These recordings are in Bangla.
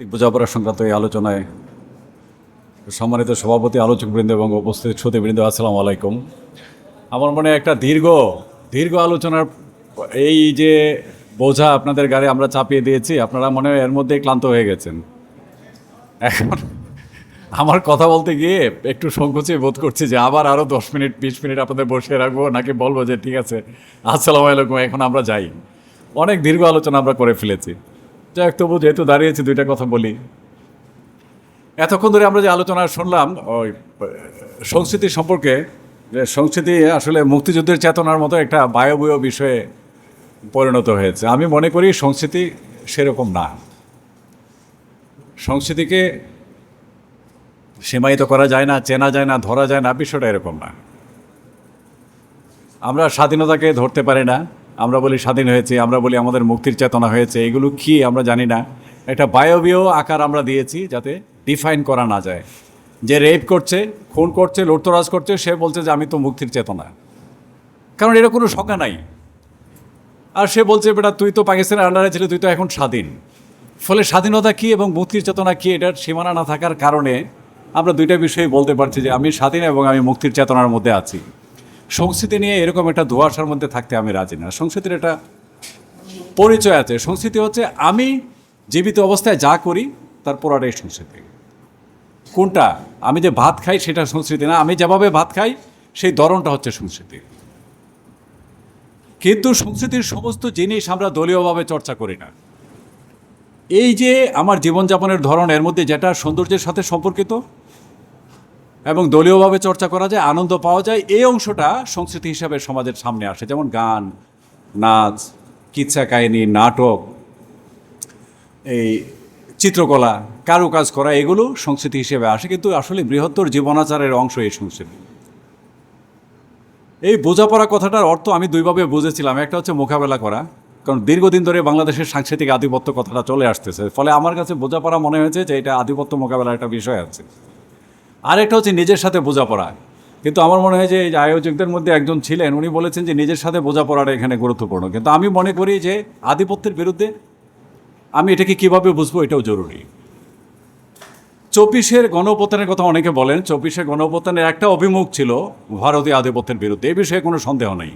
বোঝাপড়া সংক্রান্ত এই আলোচনায় সম্মানিত সভাপতি, আলোচকবৃন্দ এবং উপস্থিত শ্রোতবৃন্দ, আসসালামু আলাইকুম। আমার মনে একটা দীর্ঘ দীর্ঘ আলোচনার এই যে বোঝা আপনাদের গাড়ি আমরা চাপিয়ে দিয়েছি, আপনারা মনে হয় এর মধ্যেই ক্লান্ত হয়ে গেছেন। এখন আমার কথা বলতে গিয়ে একটু সংকোচে বোধ করছি যে আবার আরও দশ মিনিট, বিশ মিনিট আপনাদের বসিয়ে রাখব, নাকি বলব যে ঠিক আছে, আসসালামু আলাইকুম, এখন আমরা যাই। অনেক দীর্ঘ আলোচনা আমরা করে ফেলেছি। যাই তবু যেহেতু দাঁড়িয়েছি, দুইটা কথা বলি। এতক্ষণ ধরে আমরা যে আলোচনা শুনলাম, ওই, সংস্কৃতি সম্পর্কে, যে সংস্কৃতি আসলে মুক্তিযুদ্ধের চেতনার মতো একটা বায়বীয় বিষয়ে পরিণত হয়েছে। আমি মনে করি সংস্কৃতি সেরকম না। সংস্কৃতিকে সীমায়িত করা যায় না, চেনা যায় না, ধরা যায় না, বিষয়টা এরকম না। আমরা স্বাধীনতাকে ধরতে পারি না। আমরা বলি স্বাধীন হয়েছে, আমরা বলি আমাদের মুক্তির চেতনা হয়েছে, এগুলো কি আমরা জানি না। একটা বায়বীয় আকার আমরা দিয়েছি যাতে ডিফাইন করা না যায়। যে রেপ করছে, খুন করছে, লুটতরাজ করছে, সে বলছে যে আমি তো মুক্তির চেতনা। কারণ এর কোনো সংজ্ঞা নাই। আর সে বলছে, বেটা, তুই তো পাকিস্তানের আন্ডারে ছিলি, তুই তো এখন স্বাধীন। ফলে স্বাধীনতা কী এবং মুক্তির চেতনা কী, এটার সীমানা না থাকার কারণে আমরা দুইটা বিষয়ে বলতে পারছি যে আমি স্বাধীন এবং আমি মুক্তির চেতনার মধ্যে আছি। সংস্কৃতি নিয়ে এরকম একটা ধোয়াশার মধ্যে থাকতে আমি রাজি না। সংস্কৃতির একটা পরিচয় আছে। সংস্কৃতি হচ্ছে আমি জীবিত অবস্থায় যা করি, তার পুরাটাই সংস্কৃতি। কোনটা? আমি যে ভাত খাই সেটা সংস্কৃতি না। আমি যেভাবে ভাত খাই, সেই ধরনটা হচ্ছে সংস্কৃতি। কিন্তু সংস্কৃতির সমস্ত জিনিস আমরা দলীয়ভাবে চর্চা করি না। এই যে আমার জীবনযাপনের ধরন, এর মধ্যে যেটা সৌন্দর্যের সাথে সম্পর্কিত এবং দলীয়ভাবে চর্চা করা যায়, আনন্দ পাওয়া যায়, এই অংশটা সংস্কৃতি হিসাবে সমাজের সামনে আসে, যেমন গান, নাচ, কিচ্ছা কাহিনী, নাটক, এই চিত্রকলা, কারুকাজ করা, এগুলো সংস্কৃতি হিসেবে আসে, কিন্তু আসলে বৃহত্তর জীবনাচারের অংশ এই সংস্কৃতি। এই বোঝাপড়া কথাটার অর্থ আমি দুইভাবে বুঝেছিলাম, একটা হচ্ছে মোকাবেলা করা, কারণ দীর্ঘদিন ধরে বাংলাদেশের সাংস্কৃতিক আধিপত্য কথাটা চলে আসতেছে, ফলে আমার কাছে বোঝাপড়া মনে হয়েছে যে এটা আধিপত্য মোকাবেলার একটা বিষয় আছে। আরেকটা হচ্ছে নিজের সাথে বোঝাপড়া। কিন্তু আমার মনে হয় যে এই আয়োজকদের মধ্যে একজন ছিলেন, উনি বলেছেন যে নিজের সাথে বোঝাপড়াটা এখানে গুরুত্বপূর্ণ। কিন্তু আমি মনে করি যে আধিপত্যের বিরুদ্ধে আমি এটাকে কীভাবে বুঝব এটাও জরুরি। চব্বিশের গণঅভ্যুত্থানের কথা অনেকে বলেন, চব্বিশের গণঅভ্যুত্থানের একটা অভিমুখ ছিল ভারতীয় আধিপত্যের বিরুদ্ধে এই বিষয়ে কোনো সন্দেহ নেই।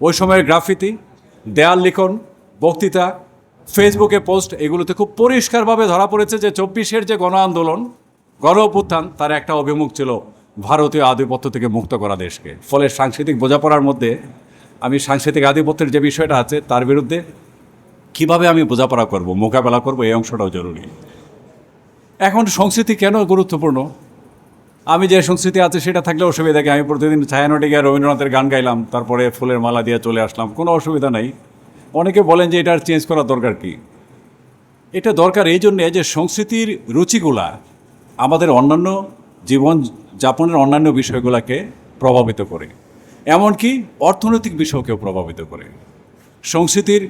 ওই সময়ের গ্রাফিতি, দেয়াল লিখন, বক্তৃতা, ফেসবুকে পোস্ট, এগুলোতে খুব পরিষ্কারভাবে ধরা পড়েছে যে চব্বিশের যে গণ আন্দোলন গণ অভ্যুত্থান তার একটা অভিমুখ ছিল ভারতীয় আধিপত্য থেকে মুক্ত করা দেশকে। ফলে সাংস্কৃতিক বোঝাপড়ার মধ্যে আমি সাংস্কৃতিক আধিপত্যের যে বিষয়টা আছে তার বিরুদ্ধে কীভাবে আমি বোঝাপড়া করব, মোকাবেলা করব, এই অংশটাও জরুরি। এখন সংস্কৃতি কেন গুরুত্বপূর্ণ? আমি যে সংস্কৃতি আছে সেটা থাকলে অসুবিধা কি আমি প্রতিদিন ছায়ানটে গিয়ে রবীন্দ্রনাথের গান গাইলাম, তারপরে ফুলের মালা দিয়ে চলে আসলাম, কোনো অসুবিধা নাই। অনেকে বলেন যে এটা চেঞ্জ করা দরকার কি? এটা দরকার এই জন্যে যে সংস্কৃতির রুচিগুলা আমাদের অন্যান্য জীবন যাপনের অন্যান্য বিষয়গুলোকে প্রভাবিত করে। এমনকি অর্থনৈতিক বিষয়কেও প্রভাবিত করে। সংস্কৃতির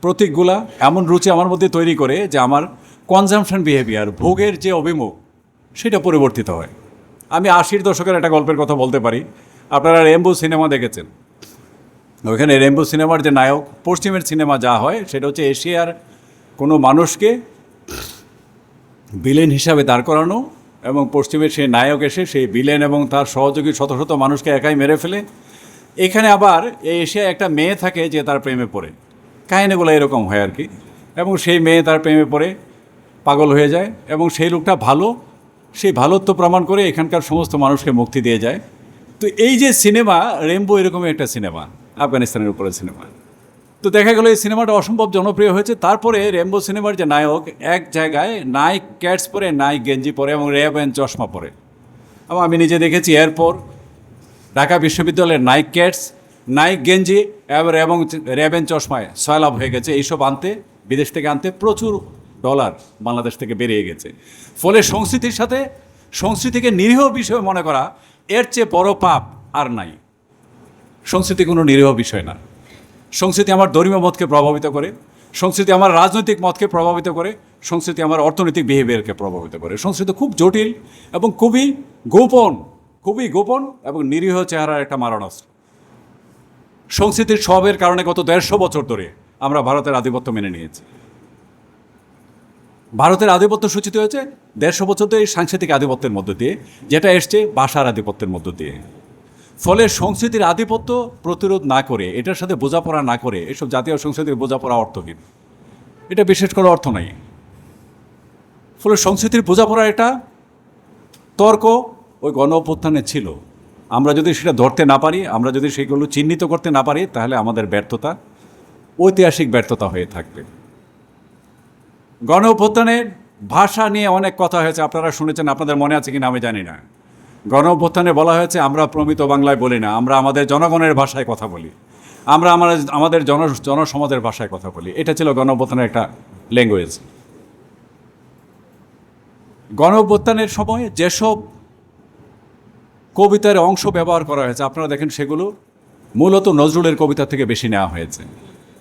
প্রতীকগুলা এমন রুচি আমার মধ্যে তৈরি করে যে আমার কনজামশন বিহেভিয়ার ভোগের যে অভিমুখ, সেটা পরিবর্তিত হয়। আমি আশির দশকের একটা গল্পের কথা বলতে পারি। আপনারা রেম্বো সিনেমা দেখেছেন। ওইখানে রেম্বো সিনেমার যে নায়ক, পশ্চিমের সিনেমা যা হয়, সেটা হচ্ছে এশিয়ার কোনো মানুষকে বিলেন হিসাবে দাঁড় করানো এবং পশ্চিমের সেই নায়ক এসে সেই বিলেন এবং তার সহযোগী শত শত মানুষকে একাই মেরে ফেলে। এখানে আবার এই এশিয়ায় একটা মেয়ে থাকে যে তার প্রেমে পড়ে। কাহিনিগুলো এরকম হয় আর কি। এবং সেই মেয়ে তার প্রেমে পড়ে, পাগল হয়ে যায় এবং সেই লোকটা ভালো, সেই ভালোত্ব প্রমাণ করে এখানকার সমস্ত মানুষকে মুক্তি দিয়ে যায়। তো এই যে সিনেমা, রেমবো এরকমই একটা সিনেমা, আফগানিস্তানের উপরে সিনেমা। তো দেখা গেল এই সিনেমাটা অসম্ভব জনপ্রিয় হয়েছে। তারপরে রেমবো সিনেমার যে নায়ক, এক জায়গায় নাইক ক্যাটস পরে, নাইক গেঞ্জি পরে এবং র্যাব অ্যান্ড চশমা পরে। এবং আমি নিজে দেখেছি এরপর ঢাকা বিশ্ববিদ্যালয়ের নাইক ক্যাটস, নাইক গেঞ্জি এবার এবং র্যাবেন চশমায় সয়লাভ হয়ে গেছে। এইসব আনতে, বিদেশ থেকে আনতে প্রচুর ডলার বাংলাদেশ থেকে বেরিয়ে গেছে। ফলে সংস্কৃতির সাথে, সংস্কৃতিকে নিরীহ বিষয় মনে করা, এর চেয়ে বড় পাপ আর নাই। সংস্কৃতি কোনো নিরীহ বিষয় না। সংস্কৃতি আমার ধর্মীয় মতকে প্রভাবিত করে, সংস্কৃতি আমার রাজনৈতিক মতকে প্রভাবিত করে, সংস্কৃতি আমার অর্থনৈতিক বিহেভিয়ারকে প্রভাবিত করে। সংস্কৃতি খুব জটিল এবং খুবই গোপন খুবই গোপন এবং নিরীহ চেহারার একটা মারণাস্ত্র। সংস্কৃতির সবের কারণে গত দেড়শো বছর ধরে আমরা ভারতের আধিপত্য মেনে নিয়েছি। ভারতের আধিপত্য সূচিত হয়েছে দেড়শো বছর ধরে সাংস্কৃতিক আধিপত্যের মধ্য দিয়ে, যেটা এসছে ভাষার আধিপত্যের মধ্য দিয়ে। ফলে সংস্কৃতির আধিপত্য প্রতিরোধ না করে, এটার সাথে বোঝাপড়া না করে, এসব জাতীয় সংস্কৃতির বোঝাপড়া অর্থহীন। এটা বিশেষ করে অর্থ নাই। ফলে সংস্কৃতির বোঝাপড়া এটা, তর্ক ওই গণ ছিল। আমরা যদি সেটা ধরতে না পারি, আমরা যদি সেগুলো চিহ্নিত করতে না পারি, তাহলে আমাদের ব্যর্থতা, ঐতিহাসিক ব্যর্থতা হয়ে থাকবে। গণ ভাষা নিয়ে অনেক কথা হয়েছে, আপনারা শুনেছেন, আপনাদের মনে আছে কিনা আমি জানি না। গণ অভ্যুত্থানে বলা হয়েছে, আমরা প্রমিত বাংলায় বলি না, আমরা আমাদের জনগণের ভাষায় কথা বলি। আমরা আমাদের আমাদের জন, জনসমাজের ভাষায় কথা বলি। এটা ছিল গণ অভ্যুত্থানের একটা ল্যাঙ্গুয়েজ গণ অভ্যুত্থানের সময় যেসব কবিতার অংশ ব্যবহার করা হয়েছে, আপনারা দেখেন সেগুলো মূলত নজরুলের কবিতা থেকে বেশি নেওয়া হয়েছে।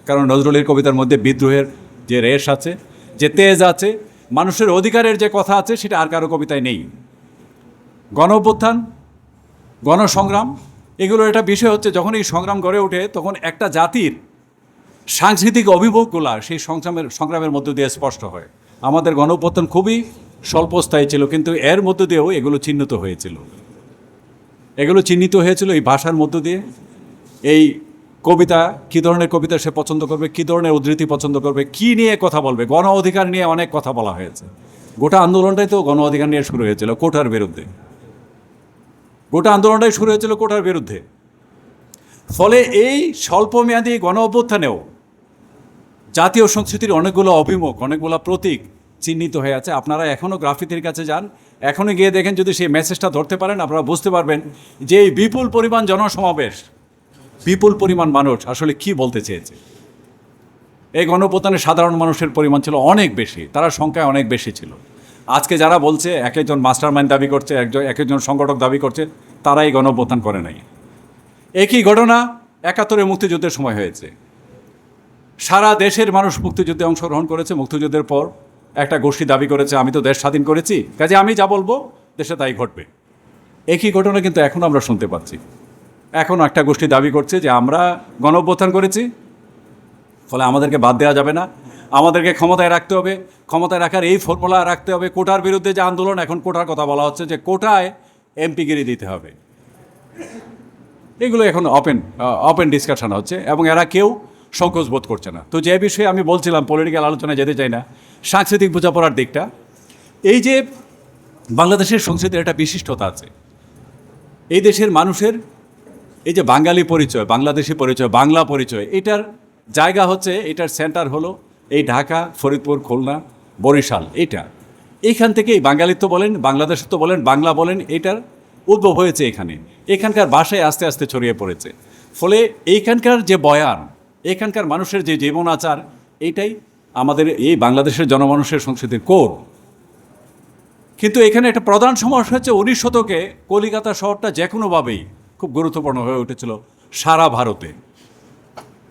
কারণ নজরুলের কবিতার মধ্যে বিদ্রোহের যে রেশ আছে, যে তেজ আছে, মানুষের অধিকারের যে কথা আছে, সেটা আর কারও কবিতায় নেই। গণ অভ্যুত্থান গণসংগ্রাম এগুলো একটা বিষয় হচ্ছে যখন এই সংগ্রাম গড়ে ওঠে, তখন একটা জাতির সাংস্কৃতিক অভিভোগগুলা সেই সংগ্রামের সংগ্রামের মধ্য দিয়ে স্পষ্ট হয়। আমাদের গণ অভ্যুত্থান খুবই স্বল্পস্থায়ী ছিল, কিন্তু এর মধ্য দিয়েও এগুলো চিহ্নিত হয়েছিল। এগুলো চিহ্নিত হয়েছিল এই ভাষার মধ্য দিয়ে। এই কবিতা, কী ধরনের কবিতা সে পছন্দ করবে, কী ধরনের উদ্ধৃতি পছন্দ করবে, কি নিয়ে কথা বলবে, গণ অধিকার নিয়ে অনেক কথা বলা হয়েছে। গোটা আন্দোলনটাই তো গণ অধিকার নিয়ে শুরু হয়েছিল, কোটার বিরুদ্ধে। গোটা আন্দোলনটাই শুরু হয়েছিল কোটার বিরুদ্ধে। ফলে এই স্বল্পমেয়াদী গণ অভ্যুত্থানেও জাতীয় সংস্কৃতির অনেকগুলো অভিমুখ, অনেকগুলো প্রতীক চিহ্নিত হয়ে আছে। আপনারা এখনও গ্রাফিতির কাছে যান। এখনও গিয়ে দেখেন যদি সেই মেসেজটা ধরতে পারেন, আপনারা বুঝতে পারবেন যে এই বিপুল পরিমাণ জনসমাবেশ, বিপুল পরিমাণ মানুষ আসলে কি বলতে চেয়েছে। এই গণপ্রতানে সাধারণ মানুষের পরিমাণ ছিল অনেক বেশি, তারা সংখ্যায় অনেক বেশি ছিল। আজকে যারা বলছে এক একজন মাস্টার মাইন্ড দাবি করছে, একজন এক একজন সংগঠক দাবি করছে তারা এই গণপ্রতান করে নাই। একই ঘটনা একাত্তরে মুক্তিযুদ্ধের সময় হয়েছে। সারা দেশের মানুষ মুক্তিযুদ্ধে অংশগ্রহণ করেছে, মুক্তিযুদ্ধের পর একটা গোষ্ঠী দাবি করেছে, আমি তো দেশ স্বাধীন করেছি, কাজে আমি যা বলব, দেশে তাই ঘটবে। একই ঘটনা কিন্তু এখন আমরা শুনতে পাচ্ছি। এখন একটা গোষ্ঠী দাবি করছে যে, আমরা গণঅভ্যুত্থান করেছি, ফলে আমাদেরকে বাদ দেওয়া যাবে না। আমাদেরকে ক্ষমতায় রাখতে হবে, ক্ষমতায় রাখার এই ফর্মুলা রাখতে হবে। কোটার বিরুদ্ধে যে আন্দোলন, এখন কোটার কথা বলা হচ্ছে যে কোটায় এমপিগিরি দিতে হবে। এগুলো এখন ওপেন ওপেন ডিসকাশন হচ্ছে এবং এরা কেউ সংকোচ বোধ করছে না। তো যে বিষয়ে আমি বলছিলাম পলিটিক্যাল আলোচনায় যেতে চাই না, সাংস্কৃতিক বোঝাপড়ার দিকটা, এই যে বাংলাদেশের সংস্কৃতির একটা বিশিষ্টতা আছে। এই দেশের মানুষের এই যে বাঙালি পরিচয়, বাংলাদেশি পরিচয়, বাংলা পরিচয়, এটার জায়গা হচ্ছে, এটার সেন্টার হলো এই ঢাকা, ফরিদপুর, খুলনা, বরিশাল এটা এইখান থেকে এই তো বলেন, বাংলাদেশ তো বলেন, বাংলা বলেন এটার উদ্ভব হয়েছে এখানে। এখানকার ভাষায় আস্তে আস্তে ছড়িয়ে পড়েছে। ফলে এইখানকার যে বয়ান এখানকার মানুষের যে জীবন আচার এইটাই আমাদের এই বাংলাদেশের জনমানুষের সংস্কৃতির কোর। কিন্তু এখানে একটা প্রধান সমস্যা হচ্ছে উনিশ শতকে কলিকাতা শহরটা যে কোনোভাবেই খুব গুরুত্বপূর্ণ হয়ে উঠেছিল সারা ভারতে।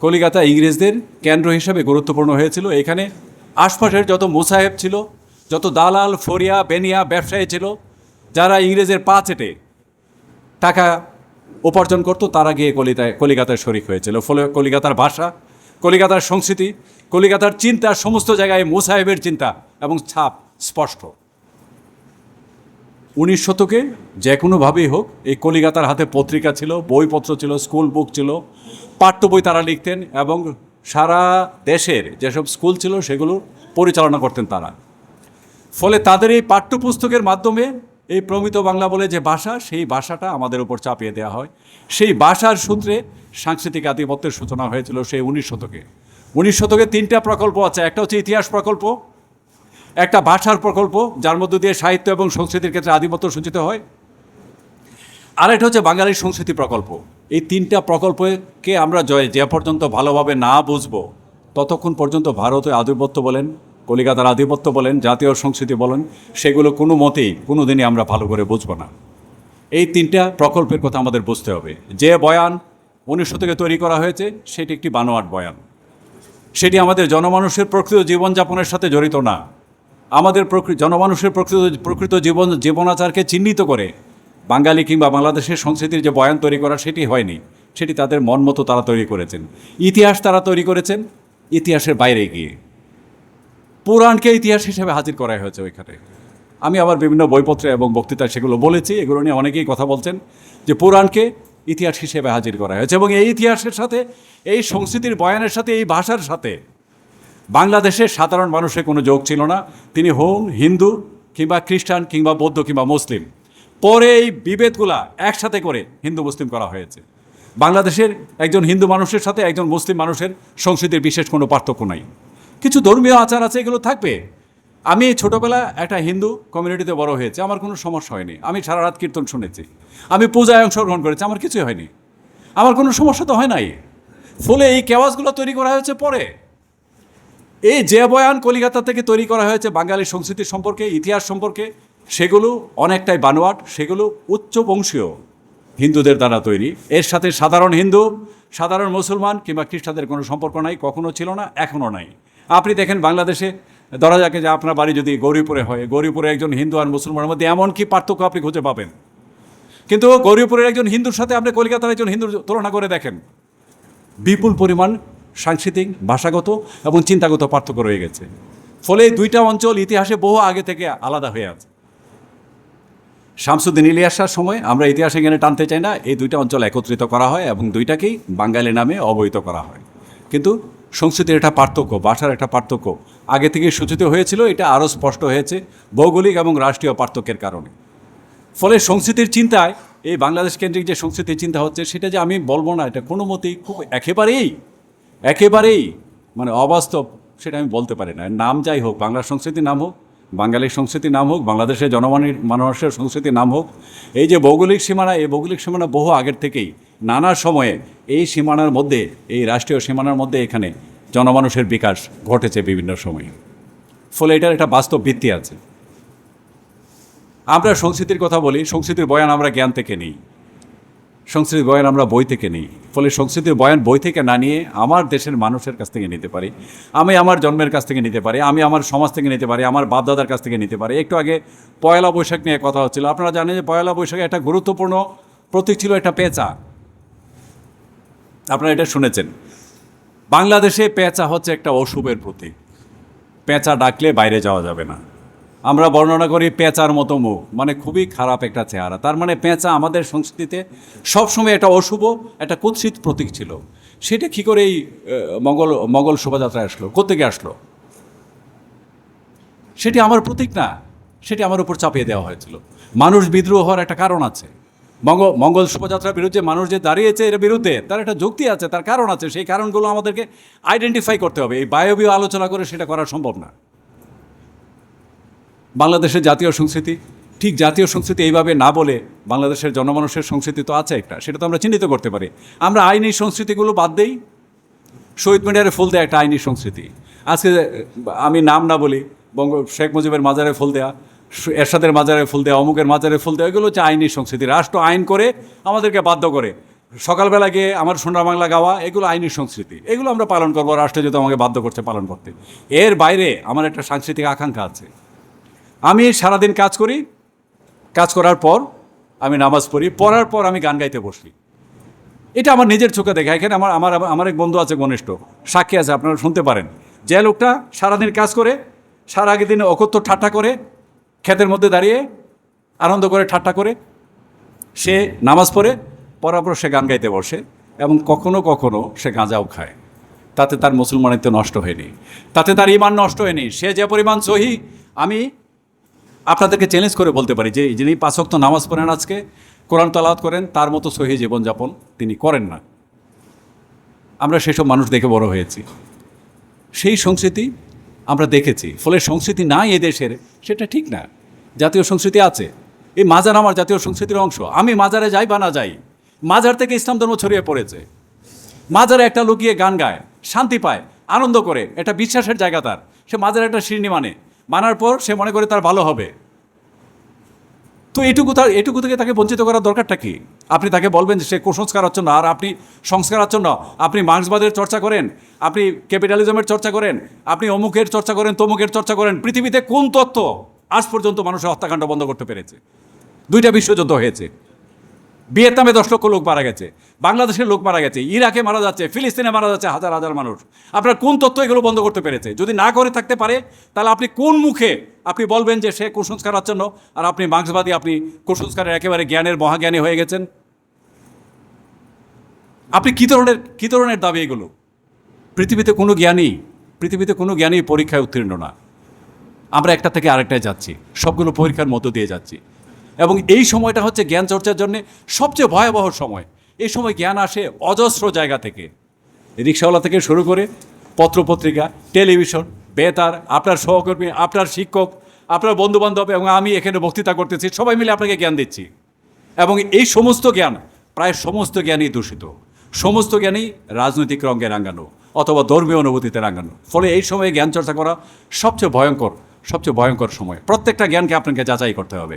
কলিকাতা ইংরেজদের কেন্দ্র হিসাবে গুরুত্বপূর্ণ হয়েছিল। এখানে আশপাশের যত মুসাহেব ছিল, যত দালাল, ফরিয়া, বেনিয়া ব্যবসায়ী ছিল, যারা ইংরেজের পা চেটে টাকা উপার্জন করতো, তারা গিয়ে কলিতায় কলিকাতায় শরিক হয়েছিল। ফলে কলিকাতার ভাষা, কলিকাতার সংস্কৃতি, কলিকাতার চিন্তা, সমস্ত জায়গায় মুসাহেবের চিন্তা এবং ছাপ স্পষ্ট। উনিশ শতকে যে কোনোভাবেই হোক, এই কলিকাতার হাতে পত্রিকা ছিল, বইপত্র ছিল, স্কুল বুক ছিল পাঠ্য বই তারা লিখতেন এবং সারা দেশের যেসব স্কুল ছিল সেগুলো পরিচালনা করতেন তারা। ফলে তাদের এই পাঠ্যপুস্তকের মাধ্যমে এই প্রমিত বাংলা বলে যে ভাষা, সেই ভাষাটা আমাদের উপর চাপিয়ে দেওয়া হয়। সেই ভাষার সূত্রে সাংস্কৃতিক আধিপত্যের সূচনা হয়েছিল সেই উনিশ শতকে। উনিশ শতকে তিনটা প্রকল্প আছে। একটা হচ্ছে ইতিহাস প্রকল্প, একটা ভাষার প্রকল্প, যার মধ্য দিয়ে সাহিত্য এবং সংস্কৃতির ক্ষেত্রে আধিপত্য সূচিত হয়। আরেকটা হচ্ছে বাঙালির সংস্কৃতি প্রকল্প। এই তিনটা প্রকল্পকে আমরা জয় যে পর্যন্ত ভালোভাবে না বুঝব, ততক্ষণ পর্যন্ত ভারতের আধিপত্য বলেন, কলিকাতার আধিপত্য বলেন, জাতীয় সংস্কৃতি বলেন, সেগুলো কোনো মতেই কোনো দিনই আমরা ভালো করে বুঝব না। এই তিনটা প্রকল্পের কথা আমাদের বুঝতে হবে। যে বয়ান উনিশশো থেকে তৈরি করা হয়েছে, সেটি একটি বানোয়াট বয়ান। সেটি আমাদের জনমানুষের প্রকৃত জীবনযাপনের সাথে জড়িত না। আমাদের জনমানুষের প্রকৃত প্রকৃত জীবন জীবনাচারকে চিহ্নিত করে বাঙালি কিংবা বাংলাদেশের সংস্কৃতির যে বয়ান তৈরি করা সেটি হয়নি। সেটি তাদের মন মতো তারা তৈরি করেছেন। ইতিহাস তারা তৈরি করেছেন, ইতিহাসের বাইরে গিয়ে। পুরাণকে ইতিহাস হিসেবে হাজির করা হয়েছে ওইখানে। আমি আবার বিভিন্ন বইপত্রে এবং বক্তৃতায় সেগুলো বলেছি, এগুলো নিয়ে অনেকেই কথা বলছেন যে পুরাণকে ইতিহাস হিসেবে হাজির করা হয়েছে এবং এই ইতিহাসের সাথে, এই সংস্কৃতির বয়ানের সাথে, এই ভাষার সাথে বাংলাদেশের সাধারণ মানুষের কোনো যোগ ছিল না। তিনি হোম, হিন্দু কিংবা খ্রিস্টান কিংবা বৌদ্ধ কিংবা মুসলিম। পরে এই বিভেদগুলা একসাথে করে হিন্দু মুসলিম করা হয়েছে। বাংলাদেশের একজন হিন্দু মানুষের সাথে একজন মুসলিম মানুষের সংস্কৃতির বিশেষ কোনো পার্থক্য নাই। কিছু ধর্মীয় আচার আছে, এগুলো থাকবে। আমি ছোটবেলা একটা হিন্দু কমিউনিটিতে বড় হয়েছে, আমার কোনো সমস্যা হয়নি। আমি সারা রাত কীর্তন শুনেছি। আমি পূজায় অংশগ্রহণ করেছি, আমার কিছুই হয়নি। আমার কোনো সমস্যা তো হয় নাই। ফলে এই কেওয়াজগুলো তৈরি করা হয়েছে পরে। এই যে বয়ান কলিকাতা থেকে তৈরি করা হয়েছে বাঙালি সংস্কৃতি সম্পর্কে, ইতিহাস সম্পর্কে সেগুলো অনেকটাই বানোয়াট, সেগুলো উচ্চ বংশীয় হিন্দুদের দ্বারা তৈরি। এর সাথে সাধারণ হিন্দু, সাধারণ মুসলমান কিংবা খ্রিস্টানদের কোনো সম্পর্ক নাই, কখনো ছিল না এখনও নাই। আপনি দেখেন বাংলাদেশে, ধরা যাকে যে আপনার বাড়ি যদি গৌরীপুরে হয়, গৌরীপুরে একজন হিন্দু আর মুসলমানের মধ্যে এমন কি পার্থক্য আপনি খুঁজে পাবেন? কিন্তু গৌরীপুরের একজন হিন্দুর সাথে আপনি কলকাতার একজন হিন্দুর তুলনা করে দেখেন। বিপুল পরিমাণ সাংস্কৃতিক, ভাষাগত এবং চিন্তাগত পার্থক্য রয়ে গেছে। ফলে দুইটা অঞ্চল ইতিহাসে বহু আগে থেকে আলাদা হয়ে আছে। শামসুদ্দিন ইলিয়াসার সময় আমরা ইতিহাসে এখানে টানতে চাই না, এই দুইটা অঞ্চল একত্রিত করা হয় এবং দুইটাকেই বাঙালি নামে অবহিত করা হয়। কিন্তু সংস্কৃতির একটা পার্থক্য, ভাষার একটা পার্থক্য আগে থেকে সূচিত হয়েছিল, এটা আরও স্পষ্ট হয়েছে ভৌগোলিক এবং রাষ্ট্রীয় পার্থক্যের কারণে। ফলে সংস্কৃতির চিন্তায়, এই বাংলাদেশ কেন্দ্রিক যে সংস্কৃতির চিন্তা হচ্ছে, সেটা যে আমি বলব না, এটা কোনো মতেই খুব একেবারেই একেবারেই মানে অবাস্তব, সেটা আমি বলতে পারি না। নাম যাই হোক বাংলা সংস্কৃতির নাম হোক বাঙালির সংস্কৃতি নাম হোক, বাংলাদেশের জনমানের মানুষের সংস্কৃতি নাম হোক, এই যে ভৌগোলিক সীমানা, এই ভৌগোলিক সীমানা বহু আগের থেকেই, নানা সময়ে এই সীমানার মধ্যে, এই রাষ্ট্রীয় সীমানার মধ্যে এখানে জনমানুষের বিকাশ ঘটেছে বিভিন্ন সময়ে। ফলে এটার একটা বাস্তব ভিত্তি আছে। আমরা সংস্কৃতির কথা বলি, সংস্কৃতির বয়ান আমরা জ্ঞান থেকে নিই। সংস্কৃতির বয়ান আমরা বই থেকে নিই। ফলে সংস্কৃতির বয়ান বই থেকে না নিয়ে আমার দেশের মানুষের কাছ থেকে নিতে পারি। আমি আমার জন্মের কাছ থেকে নিতে পারি। আমি আমার সমাজ থেকে নিতে পারি। আমার বাপদাদার কাছ থেকে নিতে পারি। একটু আগে পয়লা বৈশাখ নিয়ে কথা হচ্ছিল। আপনারা জানেন যে পয়লা বৈশাখে একটা গুরুত্বপূর্ণ প্রতীক ছিল একটা পেঁচা। আপনারা এটা শুনেছেন। বাংলাদেশে পেঁচা হচ্ছে একটা অশুভের প্রতীক। পেঁচা ডাকলে বাইরে যাওয়া যাবে না। আমরা বর্ণনা করি পেঁচার মতো মুখ। মানে খুবই খারাপ একটা চেহারা। তার মানে পেঁচা আমাদের সংস্কৃতিতে সবসময় একটা অশুভ, একটা কুৎসিত প্রতীক ছিল। সেটা কী করে এই মঙ্গল মঙ্গল শোভাযাত্রায় আসলো? কোথেকে আসলো? সেটি আমার প্রতীক না। সেটি আমার উপর চাপিয়ে দেওয়া হয়েছিল। মানুষ বিদ্রোহ হওয়ার একটা কারণ আছে। মঙ্গল মঙ্গল শোভাযাত্রার বিরুদ্ধে মানুষ যে দাঁড়িয়েছে এর বিরুদ্ধে, তার একটা যুক্তি আছে, তার কারণ আছে। সেই কারণগুলো আমাদেরকে আইডেন্টিফাই করতে হবে। এই বায়বীয় আলোচনা করে সেটা করা সম্ভব না। বাংলাদেশের জাতীয় সংস্কৃতি, ঠিক জাতীয় সংস্কৃতি এইভাবে না বলে বাংলাদেশের জনমানুষের সংস্কৃতি তো আছে একটা, সেটা তো আমরা চিহ্নিত করতে পারি। আমরা আইনি সংস্কৃতিগুলো বাদ দেই। শহীদ মিনারে ফুল দেয়া একটা আইনি সংস্কৃতি। আজকে আমি নাম না বলি, বঙ্গ শেখ মুজিবের মাজারে ফুল দেয়া, এরশাদের মাজারে ফুল দেওয়া অমুকের মাজারে ফুল দেওয়া এগুলো হচ্ছে আইনি সংস্কৃতি। রাষ্ট্র আইন করে আমাদেরকে বাধ্য করে। সকালবেলা গিয়ে আমার সোনার বাংলা গাওয়া, এগুলো আইনি সংস্কৃতি। এগুলো আমরা পালন করব, রাষ্ট্র যদি আমাকে বাধ্য করছে পালন করতে। এর বাইরে আমার একটা সাংস্কৃতিক আকাঙ্ক্ষা আছে। আমি সারাদিন কাজ করি, কাজ করার পর আমি নামাজ পড়ি, পড়ার পর আমি গান গাইতে বসি। এটা আমার নিজের চোখে দেখা। এখানে আমার আমার আমার এক বন্ধু আছে ঘনিষ্ঠ, সাক্ষী আছে, আপনারা শুনতে পারেন। যে লোকটা সারাদিন কাজ করে সারা আগের দিনে অকথ্য ঠাট্টা করে, ক্ষেতের মধ্যে দাঁড়িয়ে আনন্দ করে, ঠাট্টা করে, সে নামাজ পড়ে, পড়ার পর সে গান গাইতে বসে এবং কখনো কখনো সে গাঁজাও খায়। তাতে তার মুসলমানিত্ব নষ্ট হয়নি। তাতে তার ইমান নষ্ট হয়নি। সে যে পরিমাণ সহি, আমি আপনাদেরকে চ্যালেঞ্জ করে বলতে পারি যে যিনি পাঁচক্ত নামাজ পড়েন আজকে, কোরআন তালাত করেন, তার মতো সহি জীবনযাপন তিনি করেন না। আমরা সেসব মানুষ দেখে বড় হয়েছি। সেই সংস্কৃতি আমরা দেখেছি। ফলে সংস্কৃতি নাই এ দেশের, সেটা ঠিক না। জাতীয় সংস্কৃতি আছে। এই মাজার আমার জাতীয় সংস্কৃতির অংশ। আমি মাজারে যাই বা না যাই, মাজার থেকে ইসলাম ধর্ম ছড়িয়ে পড়েছে। মাজারে একটা লুকিয়ে গান গায়, শান্তি পায়, আনন্দ করে। এটা বিশ্বাসের জায়গা তার। সে মাজারে একটা শিরনি মানে। মানার পর সে মনে করে তার ভালো হবে। তো এটুকু তার এটুকু থেকে তাকে বঞ্চিত করার দরকারটা কি? আপনি তাকে বলবেন যে সে কুসংস্কার আচ্ছন্ন, আর আপনি সংস্কার আচ্ছন্ন। আপনি মার্ক্সবাদের চর্চা করেন, আপনি ক্যাপিটালিজমের চর্চা করেন, আপনি অমুকের চর্চা করেন, তমুকের চর্চা করেন। পৃথিবীতে কোন তত্ত্ব আজ পর্যন্ত মানুষের হত্যাকাণ্ড বন্ধ করতে পেরেছে? দুইটা বিশ্বযুদ্ধ হয়েছে। ভিয়েতনামে দশ লক্ষ লোক মারা গেছে, বাংলাদেশের লোক মারা গেছে, ইরাকে মারা যাচ্ছে, ফিলিস্তিনে মারা যাচ্ছে হাজার হাজার মানুষ। আপনার কোন তথ্য এগুলো বন্ধ করতে পেরেছে? যদি না করে থাকতে পারে, তাহলে আপনি কোন মুখে আপনি বলবেন যে সে কুসংস্কার আচ্ছন্ন, আর আপনি মার্ক্সবাদী, আপনি কুসংস্কারের একেবারে জ্ঞানের মহাজ্ঞানী হয়ে গেছেন? আপনি কী ধরনের কী ধরনের দাবি এগুলো? পৃথিবীতে কোনো জ্ঞানী, পৃথিবীতে কোনো জ্ঞানী পরীক্ষায় উত্তীর্ণ না। আমরা একটা থেকে আরেকটায় যাচ্ছি, সবগুলো পরীক্ষার মধ্য দিয়ে যাচ্ছি। এবং এই সময়টা হচ্ছে জ্ঞান চর্চার জন্য সবচেয়ে ভয়াবহ সময়। এই সময় জ্ঞান আসে অজস্র জায়গা থেকে। রিক্সাওয়ালা থেকে শুরু করে পত্রপত্রিকা, টেলিভিশন, বেতার, আপনার সহকর্মী, আপনার শিক্ষক, আপনার বন্ধুবান্ধব এবং আমি এখানে বক্তৃতা করতেছি, সবাই মিলে আপনাকে জ্ঞান দিচ্ছি। এবং এই সমস্ত জ্ঞান প্রায় সমস্ত জ্ঞানই দূষিত। সমস্ত জ্ঞানই রাজনৈতিক রঙে রাঙানো অথবা ধর্মীয় অনুভূতিতে রাঙানো। ফলে এই সময়ে জ্ঞান চর্চা করা সবচেয়ে ভয়ঙ্কর সবচেয়ে ভয়ঙ্কর সময়। প্রত্যেকটা জ্ঞানকে আপনাকে যাচাই করতে হবে।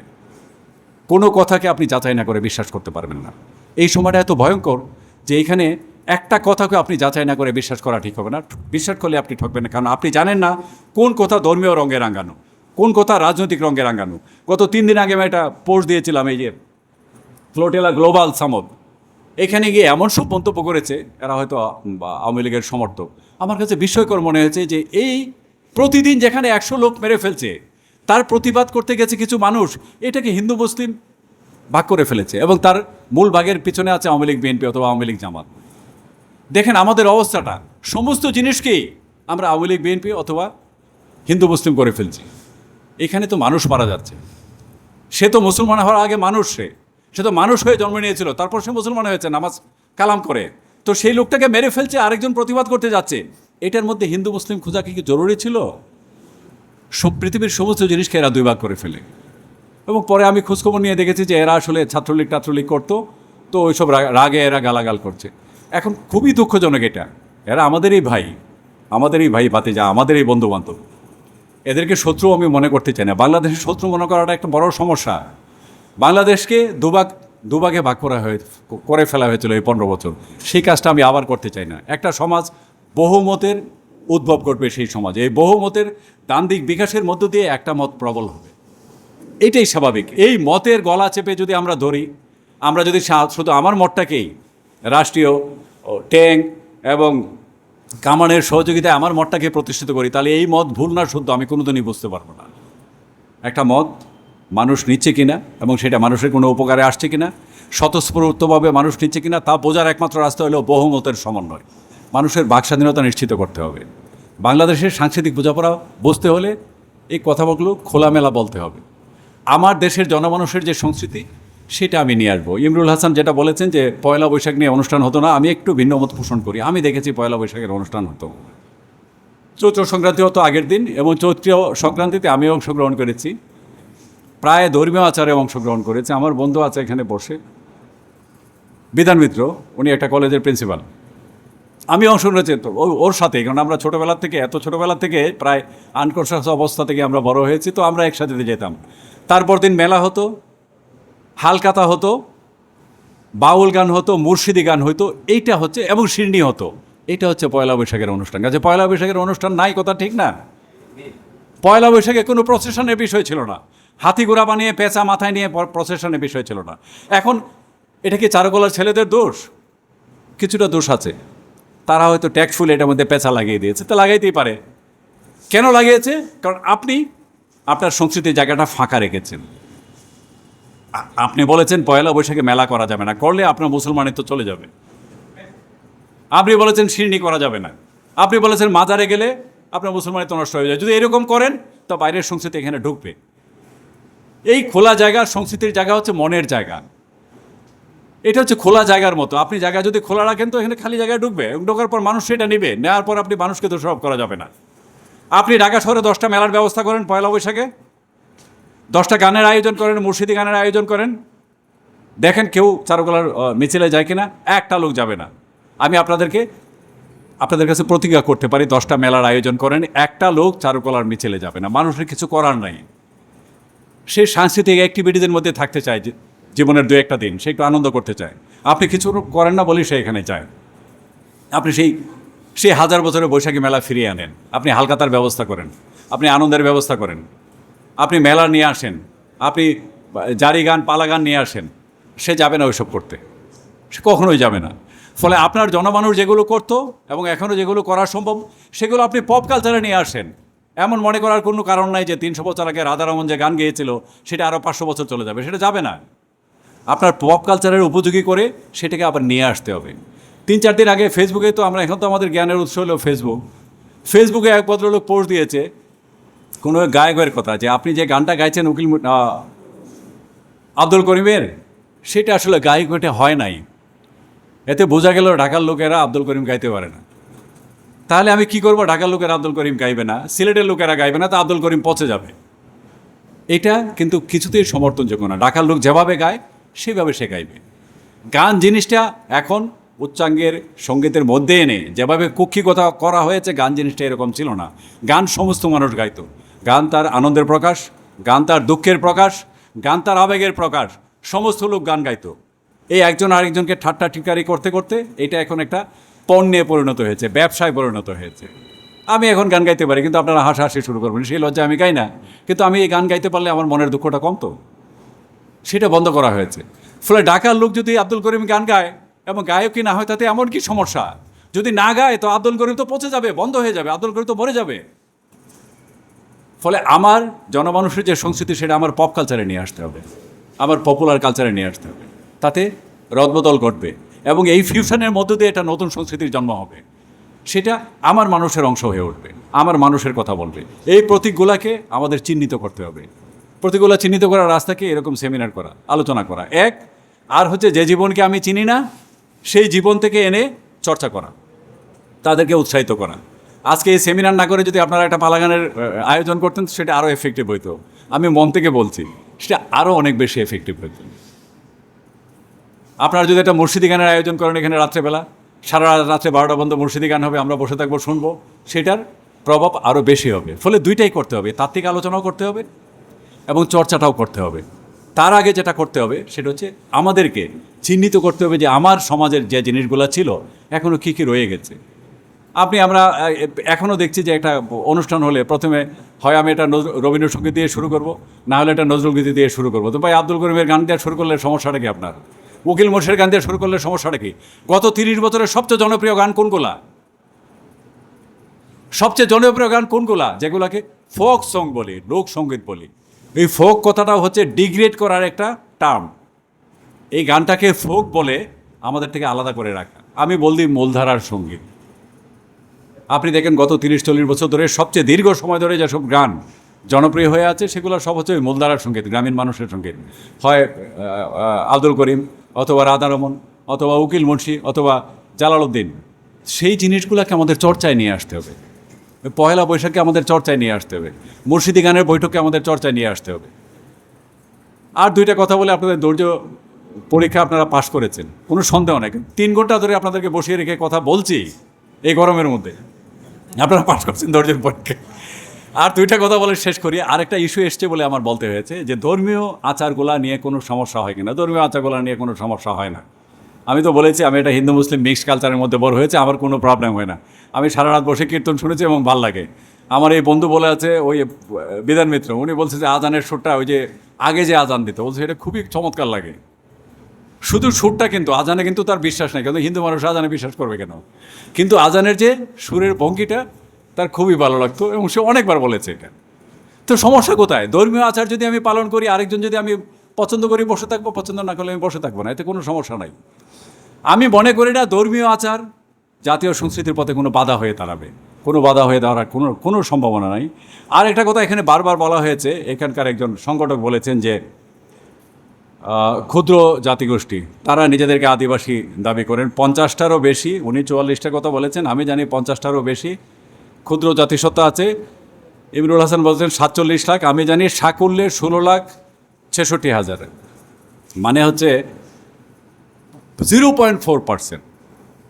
কোনো কথাকে আপনি যাচাই না করে বিশ্বাস করতে পারবেন না। এই সময়টা এত ভয়ঙ্কর যে এখানে একটা কথাকে আপনি যাচাই না করে বিশ্বাস করা ঠিক হবে না। বিশ্বাস করলে আপনি ঠকবেন না। কারণ আপনি জানেন না কোন কথা ধর্মীয় রঙে রাঙানো, কোন কথা রাজনৈতিক রঙে রাঙানো। গত তিন দিন আগে আমি একটা পোস্ট দিয়েছিলাম এই যে, ফ্লোটেলা গ্লোবাল সামদ। এখানে গিয়ে এমন সব মন্তব্য করেছে, এরা হয়তো আওয়ামী লীগের সমর্থক। আমার কাছে বিস্ময়কর মনে হয়েছে যে এই প্রতিদিন যেখানে একশো লোক মেরে ফেলছে তার প্রতিবাদ করতে গেছে কিছু মানুষ, এটাকে হিন্দু মুসলিম ভাগ করে ফেলেছে এবং তার মূল ভাগের পিছনে আছে আওয়ামী লীগ, বিএনপি অথবা আওয়ামী লীগ জামাত। দেখেন আমাদের অবস্থাটা, সমস্ত জিনিসকেই আমরা আওয়ামী লীগ, বিএনপি অথবা হিন্দু মুসলিম করে ফেলছি। এখানে তো মানুষ মারা যাচ্ছে। সে তো মুসলমান হওয়ার আগে মানুষ সে। সে তো মানুষ হয়ে জন্ম নিয়েছিল, তারপর সে মুসলমান হয়েছে, নামাজ কালাম করে। তো সেই লোকটাকে মেরে ফেলছে, আরেকজন প্রতিবাদ করতে যাচ্ছে। এটার মধ্যে হিন্দু মুসলিম খোঁজা কি কি জরুরি ছিল? সব পৃথিবীর সমস্ত জিনিসকে এরা দুই ভাগ করে ফেলে। এবং পরে আমি খোঁজখবর নিয়ে দেখেছি যে এরা আসলে ছাত্রলীগ টাত্রলীগ করতো, তো ওইসব রাগে এরা গালাগাল করছে। এখন খুবই দুঃখজনক এটা। এরা আমাদেরই ভাই আমাদেরই ভাই ভাতিজা, আমাদেরই বন্ধু বান্ধব এদেরকে শত্রু আমি মনে করতে চাই না। বাংলাদেশের শত্রু মনে করাটা একটা বড় সমস্যা। বাংলাদেশকে দুভাগ, দুভাগে ভাগ করা হয়ে, করে ফেলা হয়েছিল এই পনেরো বছর। সেই কাজটা আমি আবার করতে চাই না। একটা সমাজ বহুমতের উদ্ভব করবে সেই সমাজে। এই বহুমতের ডান দিক বিকাশের মধ্য দিয়ে একটা মত প্রবল হবে। এটাই স্বাভাবিক। এই মতের গলা চেপে যদি আমরা ধরি, আমরা যদি শুধু আমার মতটাকেই, রাষ্ট্রীয় ট্যাঙ্ক এবং কামানের সহযোগিতায় আমার মতটাকে প্রতিষ্ঠিত করি, তাহলে এই মত ভুল না, শুদ্ধ, আমি কোনোদিনই বুঝতে পারব না। একটা মত মানুষ নিচ্ছে কিনা এবং সেটা মানুষের কোনো উপকারে আসছে কিনা, স্বতঃস্ফূর্তভাবে মানুষ নিচ্ছে কিনা, তা বোঝার একমাত্র রাস্তা হলো বহুমতের সমন্বয়। মানুষের বাক স্বাধীনতা নিশ্চিত করতে হবে। বাংলাদেশের সাংস্কৃতিক বোঝাপড়া বসতে হলে এই কথাগুলো খোলামেলা বলতে হবে। আমার দেশের জনমানুষের যে সংস্কৃতি, সেটা আমি নিয়ে আসব। ইমরুল হাসান যেটা বলেছেন যে, পয়লা বৈশাখ নিয়ে অনুষ্ঠান হতো না, আমি একটু ভিন্ন মত পোষণ করি। আমি দেখেছি পয়লা বৈশাখের অনুষ্ঠান হতো। চৈত্র সংক্রান্তি হতো আগের দিন এবং চৈত্র সংক্রান্তিতে আমি অংশগ্রহণ করেছি। প্রায় ধর্মীয় আচারে অংশগ্রহণ করেছে। আমার বন্ধু আছে এখানে বসে। বিধান মিত্র উনি একটা কলেজের প্রিন্সিপাল। আমি অংশগ্রহণ করেছি তো ও- ওর সাথে কারণ আমরা ছোটোবেলা থেকে, এত ছোটোবেলা থেকে প্রায় আনকনসাস অবস্থা থেকে আমরা বড় হয়েছি, তো আমরা একসাথে যেতাম। তারপর দিন মেলা হতো, হালকাতা হতো, বাউল গান হতো, মুর্শিদি গান হতো এইটা হচ্ছে, এবং শিরনি হতো। এটা হচ্ছে পয়লা বৈশাখের অনুষ্ঠান। কাজে পয়লা বৈশাখের অনুষ্ঠান নাই, কথা ঠিক না? পয়লা বৈশাখে কোনো প্রসেশনের বিষয় ছিল না। হাতি ঘোড়া বানিয়ে, পেঁচা মাথায় নিয়ে প্রসেশনের বিষয় ছিল না। এখন, এটা কি চারুকলার ছেলেদের দোষ? কিছুটা দোষ আছে। তারা হয়তো ট্যাক্সফুল এটার মধ্যে পেঁচা লাগিয়ে দিয়েছে। তো লাগাইতেই পারে। কেন লাগিয়েছে? কারণ আপনি আপনার সংস্কৃতির জায়গাটা ফাঁকা রেখেছেন। আপনি বলেছেন পয়লা বৈশাখে মেলা করা যাবে না। করলে আপনার মুসলমানের তো চলে যাবে। আপনি বলেছেন শিরনি করা যাবে না। আপনি বলেছেন মাজারে গেলে আপনার মুসলমানের তো নষ্ট হয়ে যায়। যদি এরকম করেন, তো বাইরের সংস্কৃতি এখানে ঢুকবে। এই খোলা জায়গা, সংস্কৃতির জায়গা হচ্ছে মনের জায়গা। এটা হচ্ছে খোলা জায়গার মতো। আপনি জায়গা যদি খোলা রাখেন তো এখানে খালি জায়গায় ঢুকবে। ঢোকার পর মানুষ সেটা নেবে। নেওয়ার পর আপনি মানুষকে দোষারোপ করা যাবে না। আপনি ঢাকা শহরে দশটা মেলার ব্যবস্থা করেন, পয়লা বৈশাখে। দশটা গানের আয়োজন করেন, মুর্শিদি গানের আয়োজন করেন। দেখেন কেউ চারুকলার মিছিলে যায় কিনা, একটা লোক যাবে না। আমি আপনাদেরকে, আপনাদের কাছে প্রতিজ্ঞা করতে পারি, দশটা মেলার আয়োজন করেন, একটা লোক চারুকলার মিছিলে যাবে না। মানুষের কিছু করার নাই। সে সাংস্কৃতিক অ্যাক্টিভিটিদের মধ্যে থাকতে চায় জীবনের দু একটা দিন, সে একটু আনন্দ করতে চায়। আপনি কিছু করেন না বলেই সে এখানে যায়। আপনি সেই সেই হাজার বছরের বৈশাখী মেলা ফিরিয়ে আনেন। আপনি হালকাতার ব্যবস্থা করেন। আপনি আনন্দের ব্যবস্থা করেন। আপনি মেলা নিয়ে আসেন। আপনি জারি গান, পালা গান নিয়ে আসেন। সে যাবে না ওইসব করতে। সে কখনোই যাবে না। ফলে আপনার জনমানুষ যেগুলো করতো এবং এখনও যেগুলো করা সম্ভব, সেগুলো আপনি পপ কালচারে নিয়ে আসেন। এমন মনে করার কোনো কারণ নাই যে তিনশো বছর আগে রাধারমন যে গান গেয়েছিল, সেটা আরও পাঁচশো বছর চলে যাবে। সেটা যাবে না। আপনার পপ কালচারের উপযোগী করে সেটাকে আবার নিয়ে আসতে হবে। তিন চার দিন আগে ফেসবুকে তো আমরা, এখন তো আমাদের জ্ঞানের উৎস হলো ফেসবুক ফেসবুকে এক ভদ্রলোক পোস্ট দিয়েছে কোনো গায়কের কথা যে, আপনি যে গানটা গাইছেন উকিল আব্দুল করিমের, সেটা আসলে গায়ক ওটা হয় নাই। এতে বোঝা গেল ঢাকার লোকেরা আব্দুল করিম গাইতে পারে না। তাহলে আমি কি করব? ঢাকার লোকেরা আব্দুল করিম গাইবে না, সিলেটের লোকেরা গাইবে না, তা আব্দুল করিম পচে যাবে। এটা কিন্তু কিছুতেই সমর্থনযোগ্য না। ঢাকার লোক যেভাবে গায় সেভাবে সে গাইবে গান জিনিসটা এখন উচ্চাঙ্গের সঙ্গীতের মধ্যে এনে যেভাবে কুক্ষিকতা করা হয়েছে, গান জিনিসটা এরকম ছিল না। গান সমস্ত মানুষ গাইত। গান তার আনন্দের প্রকাশ, গান তার দুঃখের প্রকাশ, গান তার আবেগের প্রকাশ, সমস্ত লোক গান গাইত। এই একজন আরেকজনকে ঠাট্টা টিকারি করতে করতে এটা এখন একটা পণ্যে পরিণত হয়েছে, ব্যবসায় পরিণত হয়েছে। আমি এখন গান গাইতে পারি, কিন্তু আপনারা হাসাহাসি শুরু করবেন, সেই লজ্জা আমি গাই না। কিন্তু আমি এই গান গাইতে পারলে আমার মনের দুঃখটা কমতো। সেটা বন্ধ করা হয়েছে। ফলে ঢাকার লোক যদি আব্দুল করিম গান গায় এবং গায়কই না হয়, তাতে এমন কি সমস্যা? যদি না গায়, তো আব্দুল করিম তো পচে যাবে, বন্ধ হয়ে যাবে, আব্দুল করিম তো মরে যাবে। ফলে আমার জনমানুষের যে সংস্কৃতি, সেটা আমার পপ কালচারে নিয়ে আসতে হবে। আমার পপুলার কালচারে নিয়ে আসতে হবে। তাতে রদবদল ঘটবে এবং এই ফিউশনের মধ্য দিয়ে একটা নতুন সংস্কৃতির জন্ম হবে। সেটা আমার মানুষের অংশ হয়ে উঠবে, আমার মানুষের কথা বলবে। এই প্রতীকগুলাকে আমাদের চিহ্নিত করতে হবে। প্রতীকগুলা চিহ্নিত করার রাস্তাকে এরকম সেমিনার করা, আলোচনা করা। এক, আর হচ্ছে যে জীবনকে আমি চিনি না, সেই জীবন থেকে এনে চর্চা করা, তাদেরকে উৎসাহিত করা। আজকে এই সেমিনার না করে যদি আপনারা একটা পালাগানের আয়োজন করতেন, সেটা আরও এফেক্টিভ হইতো। আমি মন থেকে বলছি, সেটা আরও অনেক বেশি এফেক্টিভ হইত। আপনারা যদি একটা মুর্শিদি গানের আয়োজন করেন এখানে রাত্রেবেলা, সারা রাত রাত্রে বারোটা বন্ধ মুর্শিদি গান হবে, আমরা বসে থাকব, শুনব, সেটার প্রভাব আরও বেশি হবে। ফলে দুইটাই করতে হবে, তাত্ত্বিক আলোচনাও করতে হবে এবং চর্চাটাও করতে হবে। তার আগে যেটা করতে হবে সেটা হচ্ছে আমাদেরকে চিহ্নিত করতে হবে যে আমার সমাজের যে জিনিসগুলো ছিল এখনও কী কী রয়ে গেছে। আপনি আমরা এখনও দেখছি যে একটা অনুষ্ঠান হলে প্রথমে হয় আমি এটা রবীন্দ্রসঙ্গীত দিয়ে শুরু করব, না হলে এটা নজরুল গীতি দিয়ে শুরু করব। তো ভাই আব্দুল করিমের গান দিয়ে শুরু করলে সমস্যাটা কি আপনার? উকিল মোর্শের গান দিয়ে শুরু করলে সমস্যাটা কি? গত তিরিশ বছরের সবচেয়ে জনপ্রিয় গান কোনগুলা? সবচেয়ে জনপ্রিয় গান কোনগুলা? যেগুলাকে ফোক সং বলি লোকসঙ্গীত বলি। এই ফোক কথাটা হচ্ছে ডিগ্রেড করার একটা টার্ম। এই গানটাকে ফোক বলে আমাদের থেকে আলাদা করে রাখা। আমি বলদি মূলধারার সংগীত আপনি দেখেন গত তিরিশ, চল্লিশ বছর ধরে সবচেয়ে দীর্ঘ সময় ধরে যেসব গান জনপ্রিয় হয়ে আছে, সেগুলো সব হচ্ছে ওই মূলধারার সংগীত, গ্রামীণ মানুষের সংগীত। হয় আব্দুল করিম, অথবা রাধা রমন, অথবা উকিল মুন্সি, অথবা জালালউদ্দিন সেই জিনিসগুলোকে আমাদের চর্চায় নিয়ে আসতে হবে। পয়লা বৈশাখে আমাদের চর্চায় নিয়ে আসতে হবে। মুর্শিদি গানের বৈঠককে আমাদের চর্চায় নিয়ে আসতে হবে। আর দুইটা কথা বলে আপনাদের ধৈর্য পরীক্ষা আপনারা পাশ করেছেন। কোনো সন্দেহ নেই। তিন ঘণ্টা ধরে আপনাদেরকে বসিয়ে রেখে কথা বলছি এই গরমের মধ্যে। আপনারা পাশ করছেন ধৈর্যের পরীক্ষা আর দুইটা কথা বলে শেষ করি। আরেকটা ইস্যু এসছে বলে আমার বলতে হয়েছে যে ধর্মীয় আচারগুলা নিয়ে কোনো সমস্যা হয় কিনা? ধর্মীয় আচারগুলা নিয়ে কোনো সমস্যা হয় না। আমি তো বলেছি, আমি এটা হিন্দু মুসলিম মিক্সড কালচারের মধ্যে বড় হয়েছে, আমার কোনো প্রবলেম হয় না। আমি সারা রাত বসে কীর্তন শুনেছি এবং ভালো লাগে। আমার এই বন্ধু বলে আছে, ওই বিধান মিত্র, উনি বলছে যে আজানের সুরটা ওই যে আগে যে আজান দিত, বলছে এটা খুবই চমৎকার লাগে। শুধু সুরটা কিন্তু, আজানে কিন্তু তার বিশ্বাস নেই কিন্তু হিন্দু মানুষ আজানে বিশ্বাস করবে কেন? কিন্তু আজানের যে সুরের ভঙ্গিটা, তার খুবই ভালো লাগতো এবং সে অনেকবার বলেছে এটা। তো সমস্যা কোথায়? ধর্মীয় আচার যদি আমি পালন করি, আরেকজন যদি আমি পছন্দ করি, বসে থাকব, পছন্দ না করলে আমি বসে থাকব না, এতে কোনো সমস্যা নাই। আমি মনে করি না ধর্মীয় আচার জাতীয় সংস্কৃতির পথে কোনো বাধা হয়ে দাঁড়াবে। কোনো বাধা হয়ে দাঁড়ার কোনো কোনো সম্ভাবনা নাই। আর একটা কথা এখানে বারবার বলা হয়েছে, এখানকার একজন সংগঠক বলেছেন যে ক্ষুদ্র জাতিগোষ্ঠী, তারা নিজেদেরকে আদিবাসী দাবি করেন। পঞ্চাশটারও বেশি, উনি চুয়াল্লিশটার কথা বলেছেন, আমি জানি পঞ্চাশটারও বেশি ক্ষুদ্র জাতিসত্তা আছে। ইমরুল হাসান বলছেন, সাতচল্লিশ লাখ, আমি জানি সাকুল্যে ষোলো লাখ ছেষট্টি হাজার। মানে হচ্ছে জিরো পয়েন্ট ফোর পার্সেন্ট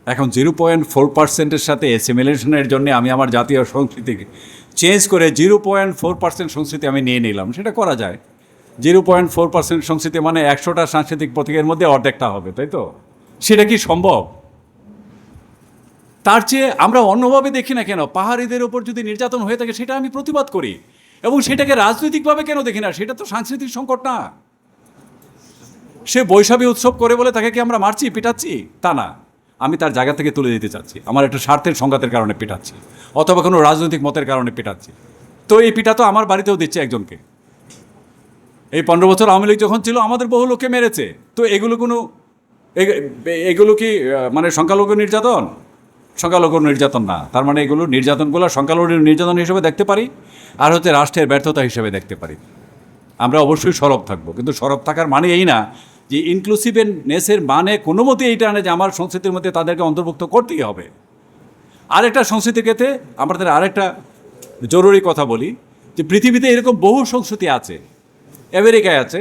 এখন জিরো পয়েন্ট ফোর পার্সেন্টের সাথে অ্যাসিমিলেশনের জন্য আমি আমার জাতীয় সংস্কৃতিকে চেঞ্জ করে জিরো পয়েন্ট ফোর পার্সেন্ট সংস্কৃতি আমি নিয়ে নিলাম। সেটা করা যায়। জিরো পয়েন্ট ফোর পার্সেন্ট সংস্কৃতি মানে একশোটা সাংস্কৃতিক প্রতীকের মধ্যে অর্ধেকটা হবে, তাই তো? সেটা কি সম্ভব? তার চেয়ে আমরা অন্যভাবে দেখি না কেন? পাহাড়িদের ওপর যদি নির্যাতন হয়ে থাকে, সেটা আমি প্রতিবাদ করি। এবং সেটাকে রাজনৈতিকভাবে কেন দেখি না? সেটা তো সাংস্কৃতিক সংকট না। সে বৈশাখী উৎসব করে বলে তাকে কি আমরা মারছি, পিটাচ্ছি? তা না। আমি তার জায়গা থেকে তুলে দিতে চাচ্ছি। আমার একটা স্বার্থের সংঘাতের কারণে পিটাচ্ছি। অথবা কোনো রাজনৈতিক মতের কারণে পিটাচ্ছি। তো এই পিটা তো আমার বাড়িতেও দিচ্ছে একজনকে। এই পনেরো বছর আওয়ামী লীগ যখন ছিল, আমাদের বহু লোককে মেরেছে। তো এগুলো কোনো এগুলো কি মানে সংখ্যালঘু নির্যাতন? সংখ্যালঘু নির্যাতন না। তার মানে এগুলো নির্যাতনগুলো সংখ্যালঘু নির্যাতন হিসেবে দেখতে পারি, আর হচ্ছে রাষ্ট্রের ব্যর্থতা হিসেবে দেখতে পারি। আমরা অবশ্যই সরব থাকব। কিন্তু সরব থাকার মানে এই না যে ইনক্লুসিভনেসের মানে কোনো মতে এইটা না যে আমার সংস্কৃতির মধ্যে তাদেরকে অন্তর্ভুক্ত করতেই হবে। আরেকটা সংস্কৃতির ক্ষেত্রে আমাদের আরেকটা জরুরি কথা বলি যে পৃথিবীতে এরকম বহু সংস্কৃতি আছে, আমেরিকায় আছে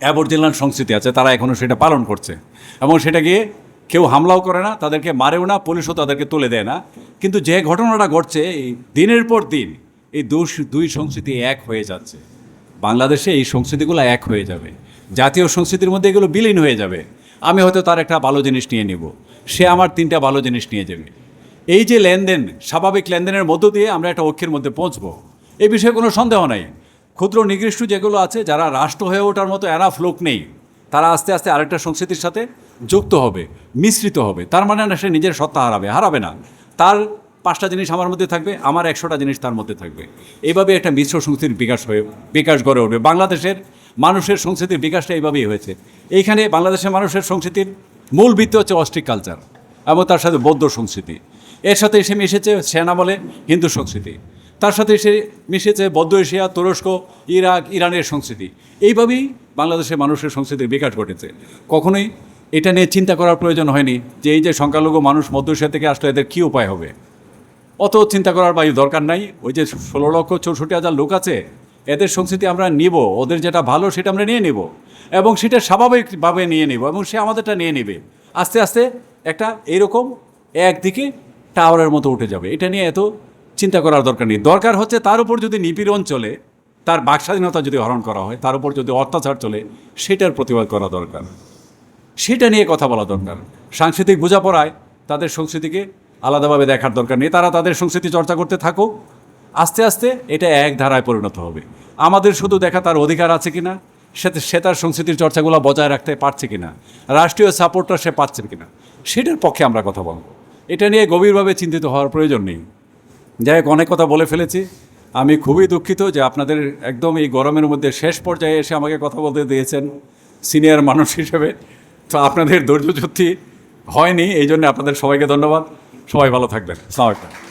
অ্যাবর্জিনাল সংস্কৃতি আছে, তারা এখনও সেটা পালন করছে। এবং সেটা গিয়ে কেউ হামলাও করে না, তাদেরকে মারেও না, পুলিশও তাদেরকে তুলে দেয় না। কিন্তু যে ঘটনাটা ঘটছে, এই দিনের পর দিন এই দুই সংস্কৃতি এক হয়ে যাচ্ছে। বাংলাদেশে এই সংস্কৃতিগুলো এক হয়ে যাবে। জাতীয় সংস্কৃতির মধ্যে এগুলো বিলীন হয়ে যাবে। আমি হয়তো তার একটা ভালো জিনিস নিয়ে নিব। সে আমার তিনটা ভালো জিনিস নিয়ে যাবে। এই যে লেনদেন, স্বাভাবিক লেনদেনের মধ্য দিয়ে আমরা একটা ঐক্যের মধ্যে পৌঁছবো। এই বিষয়ে কোনো সন্দেহ নাই। ক্ষুদ্র নিকৃষ্ট যেগুলো আছে, যারা রাষ্ট্র হয়ে ওঠার মতো এনাফ লোক নেই, তারা আস্তে আস্তে আরেকটা সংস্কৃতির সাথে যুক্ত হবে, মিশ্রিত হবে। তার মানে না, সে নিজের সত্তা হারাবে হারাবে না। তার পাঁচটা জিনিস আমার মধ্যে থাকবে, আমার একশোটা জিনিস তার মধ্যে থাকবে। এইভাবে একটা মিশ্র সংস্কৃতির বিকাশ হয়ে, বিকাশ গড়ে উঠবে। বাংলাদেশের মানুষের সংস্কৃতির বিকাশটা এইভাবেই হয়েছে। এইখানে বাংলাদেশের মানুষের সংস্কৃতির মূল ভিত্তি হচ্ছে অস্ট্রিক কালচার এবং তার সাথে বৌদ্ধ সংস্কৃতি। এর সাথে এসে মিশেছে সেনামলে হিন্দু সংস্কৃতি। তার সাথে এসে মিশেছে বৌদ্ধ এশিয়া, তুরস্ক, ইরাক, ইরানের সংস্কৃতি। এইভাবেই বাংলাদেশের মানুষের সংস্কৃতির বিকাশ ঘটেছে। কখনোই এটা নিয়ে চিন্তা করার প্রয়োজন হয়নি যে এই যে সংখ্যালঘু মানুষ মধ্য এশিয়া থেকে আসলে এদের কী উপায় হবে। অত চিন্তা করার বায়ু দরকার নাই। ওই যে ষোলো লক্ষ চৌষট্টি হাজার লোক আছে এদের সংস্কৃতি আমরা নিব, ওদের যেটা ভালো সেটা আমরা নিয়ে নিব এবং সেটা স্বাভাবিকভাবে নিয়ে নিব এবং সে আমাদেরটা নিয়ে নেবে। আস্তে আস্তে একটা এইরকম একদিকে টাওয়ারের মতো উঠে যাবে। এটা নিয়ে এত চিন্তা করার দরকার নেই। দরকার হচ্ছে তার উপর যদি নিপীড়ন চলে, তার বাকস্বাধীনতা যদি হরণ করা হয়, তার উপর যদি অত্যাচার চলে, সেটার প্রতিবাদ করা দরকার। সেটা নিয়ে কথা বলা দরকার। সাংস্কৃতিক বোঝাপড়ায় তাদের সংস্কৃতিকে আলাদাভাবে দেখার দরকার নেই। তারা তাদের সংস্কৃতি চর্চা করতে থাকুক আস্তে আস্তে এটা এক ধারায় পরিণত হবে। আমাদের শুধু দেখা তার অধিকার আছে কিনা, সে সে তার সংস্কৃতির চর্চাগুলো বজায় রাখতে পারছে কিনা, রাষ্ট্রীয় সাপোর্টটা সে পাচ্ছে কিনা, সেটার পক্ষে আমরা কথা বলব। এটা নিয়ে গভীরভাবে চিন্তিত হওয়ার প্রয়োজন নেই। যাই হোক, অনেক কথা বলে ফেলেছি। আমি খুবই দুঃখিত যে আপনাদের একদম এই গরমের মধ্যে শেষ পর্যায়ে এসে আমাকে কথা বলতে দিয়েছেন সিনিয়র মানুষ হিসেবে। তো আপনাদের ধৈর্য হয়নি, এই জন্য আপনাদের সবাইকে ধন্যবাদ। সবাই ভালো থাকবেন। সালামালাইকুম